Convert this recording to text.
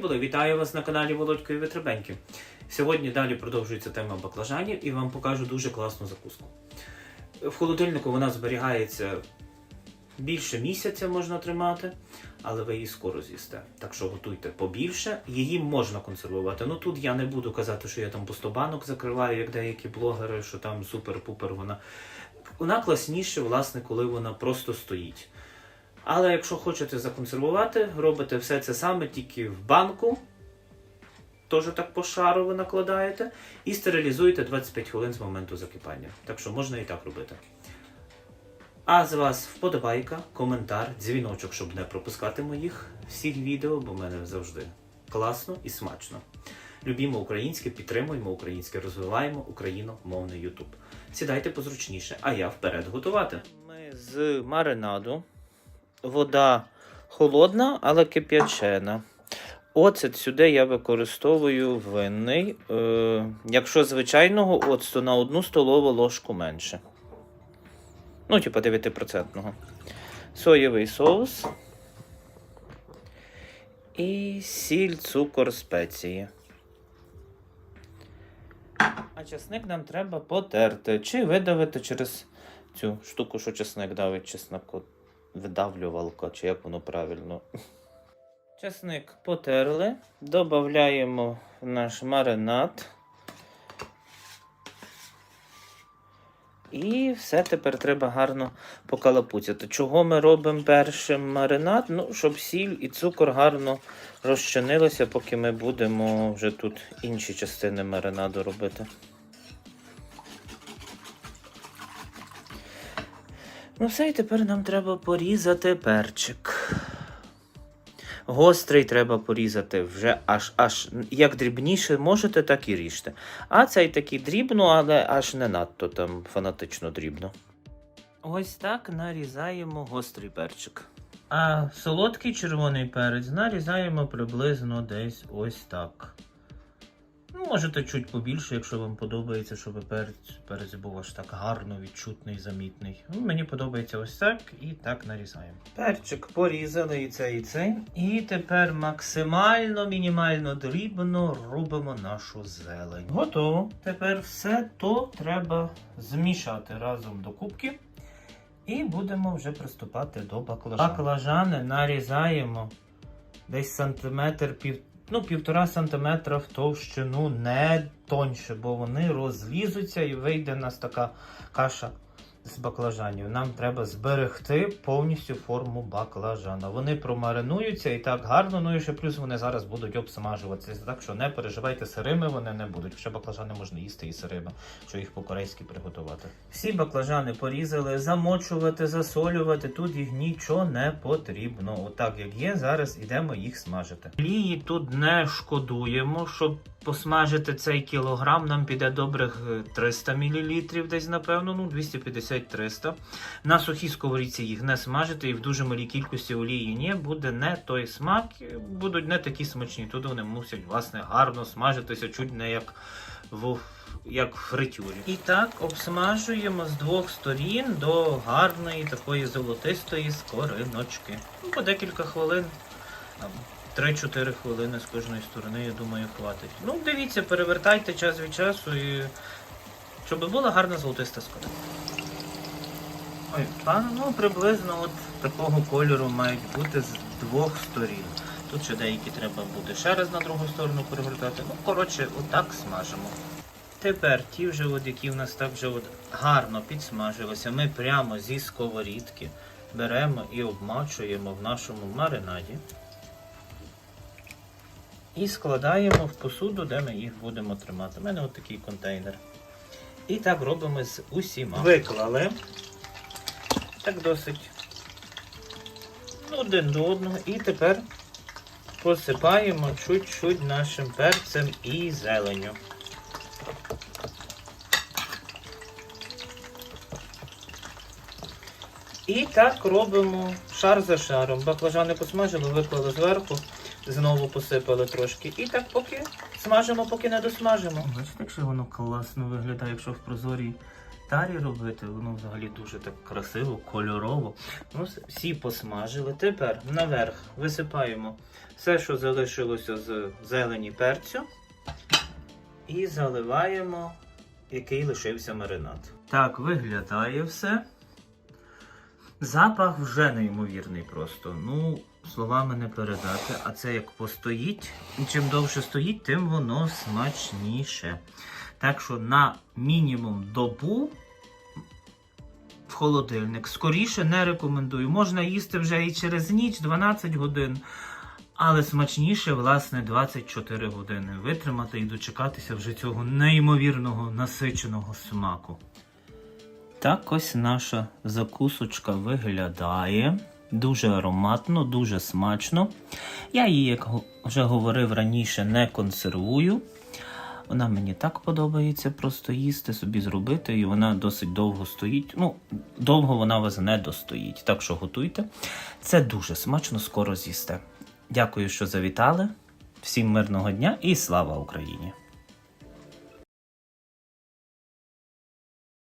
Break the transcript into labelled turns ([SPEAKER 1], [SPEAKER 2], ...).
[SPEAKER 1] Були, вітаю вас на каналі Володько і. Сьогодні далі продовжується тема баклажанів і вам покажу дуже класну закуску. В холодильнику вона зберігається більше місяця можна тримати, але ви її скоро з'їсте. Так що готуйте побільше. Її можна консервувати. Ну тут я не буду казати, що я там по 100 банок закриваю, як деякі блогери, що там супер-пупер вона. Вона класніше, власне, коли вона просто стоїть. Але якщо хочете законсервувати, робите все це саме тільки в банку. Теж так пошарово накладаєте і стерилізуєте 25 хвилин з моменту закипання. Так що можна і так робити. А з вас вподобайка, коментар, дзвіночок, щоб не пропускати моїх всіх відео, бо в мене завжди класно і смачно. Любімо українське, підтримуємо українське, розвиваємо україномовний Ютуб. Сідайте позручніше, а я вперед готувати. Ми з маринаду. Вода холодна, але кип'ячена. Оцет сюди я використовую винний. Е, якщо звичайного оцту на одну столову ложку менше. Ну, типа 9%. Соєвий соус. І сіль, цукор, спеції. А чесник нам треба потерти. Чи видавити через цю штуку, що чесник давить чесноку. Видавлювалка, чи як воно правильно. Чесник потерли, додаємо наш маринад. І все тепер треба гарно покалапуцяти. Чого ми робимо першим маринад? Ну, щоб сіль і цукор гарно розчинилися, поки ми будемо вже тут інші частини маринаду робити. Ну все, і тепер нам треба порізати перчик. Гострий треба порізати вже аж аж як дрібніше можете, так і ріжте. А цей такий дрібно, але аж не надто там фанатично дрібно. Ось так нарізаємо гострий перчик. А солодкий червоний перець нарізаємо приблизно десь ось так. Можете чуть побільше, якщо вам подобається, щоб перець, перець був аж так гарно відчутний, замітний. Ну, мені подобається ось так і так нарізаємо. Перчик порізали і цей, і цей. І тепер максимально мінімально дрібно робимо нашу зелень. Готово. Тепер все то треба змішати разом до кубки. І будемо вже приступати до баклажан. Баклажани нарізаємо десь сантиметр пів. Ну, півтора сантиметра в товщину, не тоньше, бо вони розлізуться і вийде у нас така каша з баклажанів. Нам треба зберегти повністю форму баклажана. Вони промаринуються і так гарно, ну і ще плюс вони зараз будуть обсмажуватися. Так що не переживайте, сирими вони не будуть. Ще баклажани можна їсти і сирими, що їх по-корейськи приготувати. Всі баклажани порізали, замочувати, засолювати. Тут їх нічого не потрібно. Отак як є, зараз ідемо їх смажити. Олії тут не шкодуємо, щоб посмажити цей кілограм. Нам піде добрих е, 300 мл, десь напевно, ну 250-300. На сухій сковорідці їх не смажити і в дуже малій кількості олії ні, буде не той смак, будуть не такі смачні. Тут вони мусять власне гарно смажитися, чуть не як в як в фритюрі. І так обсмажуємо з двох сторін до гарної такої золотистої скориночки. Ну, по декілька хвилин. 3-4 хвилини з кожної сторони, я думаю, хватить. Ну, дивіться, перевертайте час від часу і щоб була гарна золотиста скорина. Ой, ну приблизно от такого кольору мають бути з двох сторін. Тут ще деякі треба буде ще раз на другу сторону перевертати. Ну, коротше, отак смажимо. Тепер ті вже, от, які в нас так вже от гарно підсмажилися, ми прямо зі сковорідки беремо і обмачуємо в нашому маринаді. І складаємо в посуду, де ми їх будемо тримати. У мене от такий контейнер. І так робимо з усіма. Виклали. Так досить ну, один до одного. І тепер посипаємо чуть-чуть нашим перцем і зеленню. І так робимо шар за шаром. Баклажани посмажили, виклали зверху, знову посипали трошки. І так поки смажимо, поки не досмажимо. Бачите, як воно класно виглядає, якщо в прозорій тарі робити, воно взагалі дуже так красиво, кольорово. Ну, всі посмажили. Тепер наверх висипаємо все, що залишилося з зелені перцю. І заливаємо, який лишився маринад. Так виглядає все. Запах вже неймовірний просто. Ну, словами не передати. А це як постоїть. І чим довше стоїть, тим воно смачніше. Так що на мінімум добу в холодильник. Скоріше не рекомендую. Можна їсти вже і через ніч 12 годин. Але смачніше, власне, 24 години витримати і дочекатися вже цього неймовірного насиченого смаку. Так ось наша закусочка виглядає. Дуже ароматно, дуже смачно. Я її, як вже говорив раніше, не консервую. Вона мені так подобається просто їсти, собі зробити, і вона досить довго стоїть. Ну, довго вона вас не достоїть. Так що готуйте. Це дуже смачно, скоро з'їсте. Дякую, що завітали. Всім мирного дня і слава Україні!